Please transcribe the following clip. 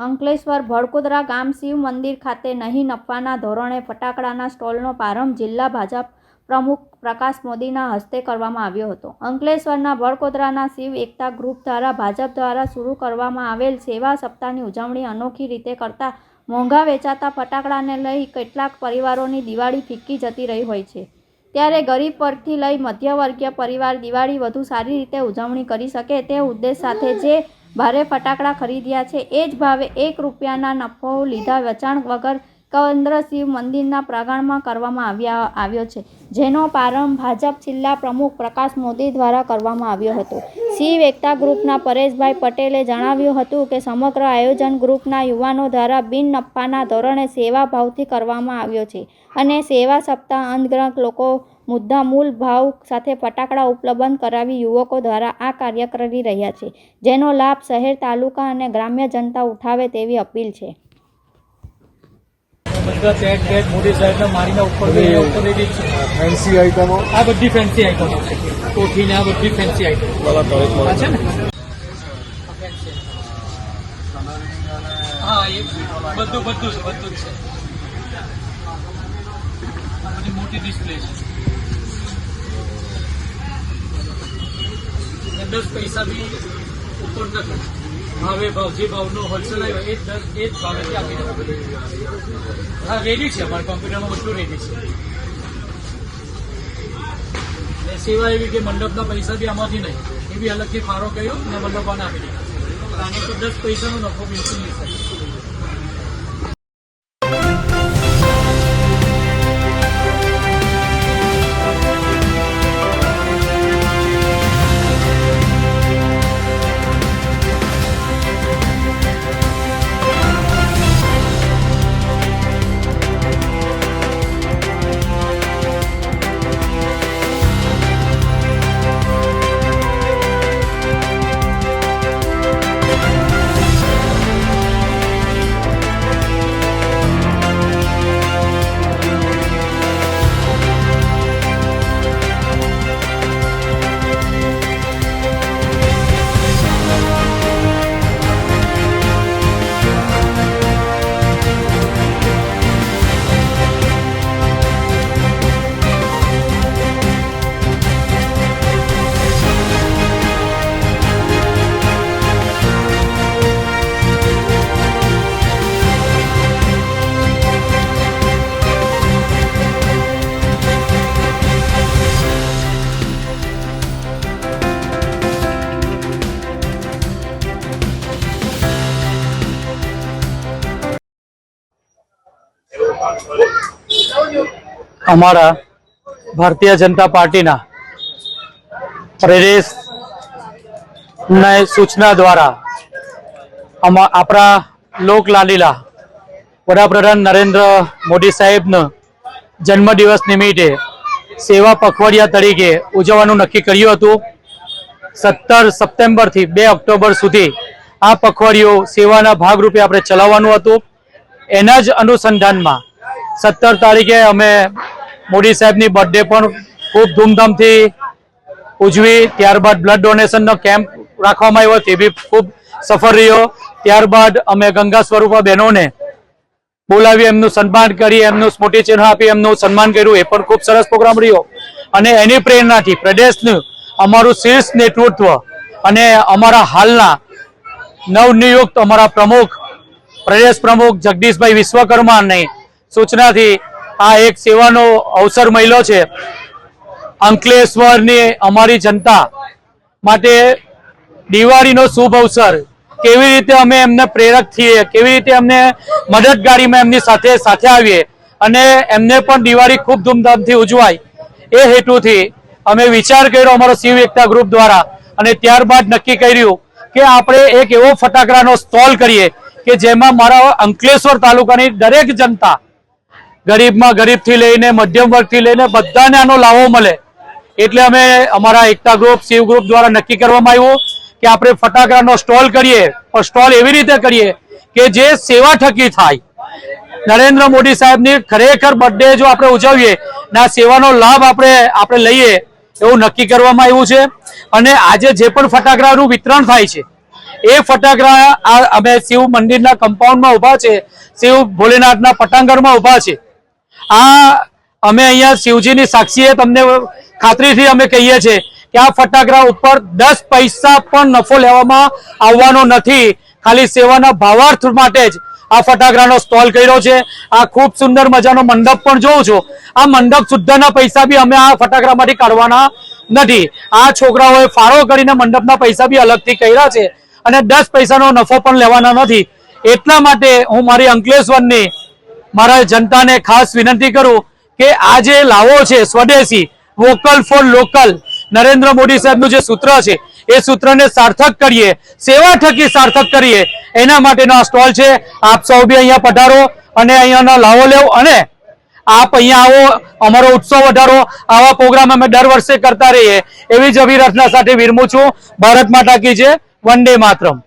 અંકલેશ્વર ભડકોદરા ગામ શિવ મંદિર ખાતે નહીં નફાના ધોરણે ફટાકડાના સ્ટોલનો પ્રારંભ જિલ્લા ભાજપ પ્રમુખ પ્રકાશ મોદીના હસ્તે કરવામાં આવ્યો હતો. અંકલેશ્વરના ભડકોદરાના શિવ એકતા ગ્રુપ દ્વારા ભાજપ દ્વારા શરૂ કરવામાં આવેલ સેવા સપ્તાહની ઉજવણી અનોખી રીતે કરતા મોંઘા વેચાતા ફટાકડાને લઈ કેટલાક પરિવારોની દિવાળી ફિક્કી જતી રહી હોય છે. ત્યારે ગરીબ વર્ગથી લઈ મધ્યવર્ગીય પરિવાર દિવાળી વધુ સારી રીતે ઉજવણી કરી શકે તે ઉદ્દેશ સાથે જે ભારે ફટાકડા ખરીદ્યા છે. એ જ ભાવે એક રૂપિયાના નફો લીધા વેચાણ વગર કેન્દ્ર શિવ મંદિરના પ્રાંગણમાં કરવામાં આવ્યા, આવ્યો છે, જેનો પ્રારંભ ભાજપ જિલ્લા પ્રમુખ પ્રકાશ મોદી દ્વારા કરવામાં આવ્યો હતો. શિવ એકતા ગ્રુપના પરેશભાઈ પટેલે જણાવ્યું હતું કે, સમગ્ર આયોજન ગ્રુપના યુવાનો દ્વારા બિન નફાના ધોરણે સેવા ભાવથી કરવામાં આવ્યો છે અને સેવા સપ્તાહ અંતર્ગત લોકો મુદ્દા મૂળ ભાવ સાથે ફટાકડા ઉપલબ્ધ કરાવી યુવકો દ્વારા આ કાર્ય કરી રહ્યા છે જેનો લાભ શહેર તાલુકા અને ગ્રામ્ય જનતા ઉઠાવે તેવી અપીલ છે. બધા ટેગ ટેગ મોદી સાહેબને મારીને ઉપર ઉપર લઈ ફેન્સી આઈટમો આ બધી ફેન્સી આઈટમો છે. કોઠીને આ બધી ફેન્સી આઈટમ વાળા તરીક છે ને? હા એ બધું બધું બધું જ છે. બધી મોટી ડિસ્પ્લે છે. દસ પૈસા બી ઉપર નથી ભાવે ભાવ, જે ભાવનો હોલસેલ આવ્યો એ દસ, એ જ ભાવેથી આપી હા રેડી છે, અમારા કોમ્પ્યુટરમાં બધું રેડી છે. સેવા એવી કે મંડપના પૈસા બી આમાંથી નહીં. એ બી અલગથી ફાળો કર્યો અને મંડપવાને આપી દીધા. આને તો દસ પૈસાનો નફો બિલકુલ નહીં થાય અમારા ભારતીય જનતા પાર્ટીના પ્રદેશ સૂચના દ્વારા આપણા લોક લાલીલા વડાપ્રધાન નરેન્દ્ર મોદી સાહેબનો જન્મદિવસ નિમિત્તે સેવા પખવાડિયા તરીકે ઉજવવાનું નક્કી કર્યું હતું. સત્તર સપ્ટેમ્બરથી બે ઓક્ટોબર સુધી આ પખવાડિયું સેવાના ભાગરૂપે આપણે ચલાવવાનું હતું. એના જ અનુસંધાનમાં સત્તર તારીખે અમે મોદી સાહેબની બર્થડે પણ ખૂબ ધૂમધામથી ઉજવી, ત્યારબાદ બ્લડ ડોનેશનનો કેમ્પ રાખવામાં આવ્યો, તે બી ખૂબ સફળ રહ્યો. ત્યારબાદ અમે ગંગા સ્વરૂપા બહેનોને બોલાવી, એમનું સન્માન કરી, એમનું સ્મૃતિ ચિહ્ન આપી, એમનું સન્માન કર્યું. એ પણ ખૂબ સરસ પ્રોગ્રામ રહ્યો. અને એની પ્રેરણાથી પ્રદેશનું અમારું શીર્ષ નેતૃત્વ અને અમારા હાલના નવનિયુક્ત અમારા પ્રમુખ, પ્રદેશ પ્રમુખ જગદીશભાઈ વિશ્વકર્માની સૂચનાથી આ એક સેવાનો અવસર મળ્યો છે. અંકલેશ્વરની અમારી જનતા માટે દિવાળીનો શુભ અવસર. કેવી રીતે અમે એમને પ્રેરક થઈએ, કેવી રીતે અમને મદદગારીમાં એમની સાથે સાથે આવીએ અને એમને પણ દિવાળી ખૂબ ધૂમધામથી ઉજવાય એ હેતુથી અમે વિચાર કર્યો અમારો શિવ એકતા ગ્રુપ દ્વારા અને ત્યારબાદ નક્કી કર્યું કે આપણે એક એવો ફટાકડાનો સ્ટોલ કરીએ કે જેમાં મારા અંકલેશ્વર તાલુકાની દરેક જનતા ગરીબમાં ગરીબથી લઈને મધ્યમ વર્ગથી લઈને બધાને આનો લાભો મળે. એટલે અમે અમારા એકતા ગ્રુપ, શિવ ગ્રુપ દ્વારા નક્કી કરવામાં આવ્યું કે આપણે ફટાકડાનો સ્ટોલ કરીએ, પણ સ્ટોલ એવી રીતે કરીએ કે જે સેવા થકી થાય. નરેન્દ્ર મોદી સાહેબની ખરેખર બર્થડે જો આપણે ઉજવીએ, ના સેવાનો લાભ આપણે આપણે લઈએ, એવું નક્કી કરવામાં આવ્યું છે. અને આજે જે પણ ફટાકડાનું વિતરણ થાય છે, એ ફટાકડા અમે શિવ મંદિરના કમ્પાઉન્ડમાં ઊભા છે. શિવ ભોલેનાથના પટાંગણમાં ઊભા છે. આ અમે અહીંયા શિવજીની સાક્ષીએ તમને ખાતરીથી અમે કહીએ છીએ કે આ ફટાકડા ઉપર દસ પૈસા પણ નફો લેવામાં આવવાનો નથી. ખાલી સેવાના ભાવાર્થ માટે જ આ ફટાકડાનો સ્ટોલ કર્યો છે. આ ખૂબ સુંદર મજાનો મંડપ પણ જોઉં છું. આ મંડપ શુદ્ધના પૈસા બી અમે આ ફટાકડામાંથી કાઢવાના નથી. આ છોકરાઓએ ફાળો કરીને મંડપના પૈસા બી અલગથી કર્યા છે અને દસ પૈસાનો નફો પણ લેવાના નથી. એટલા માટે હું મારી અંકલેશ્વરની મારા જનતાને ખાસ વિનંતી કરું કે આ જે લાવો છે સ્વદેશી vocal for local Narendra Modi સાહેબનું જે સૂત્ર છે, એ સૂત્રને સાર્થક કરીએ, સેવા થકી સાર્થક કરીએ, એના માટેનો આ સ્ટોલ છે. આપ સૌ બી અહીંયા પધારો અને અહીંયાનો લાવો લેવો અને આપ અહીંયા આવો, અમારો ઉત્સવ વધારો. આવા પ્રોગ્રામ અમે દર વર્ષે કરતા રહીએ. એવી જ અભિરચના સાથે વિરમું છું. ભારત માતા કી છે ડે માતરમ.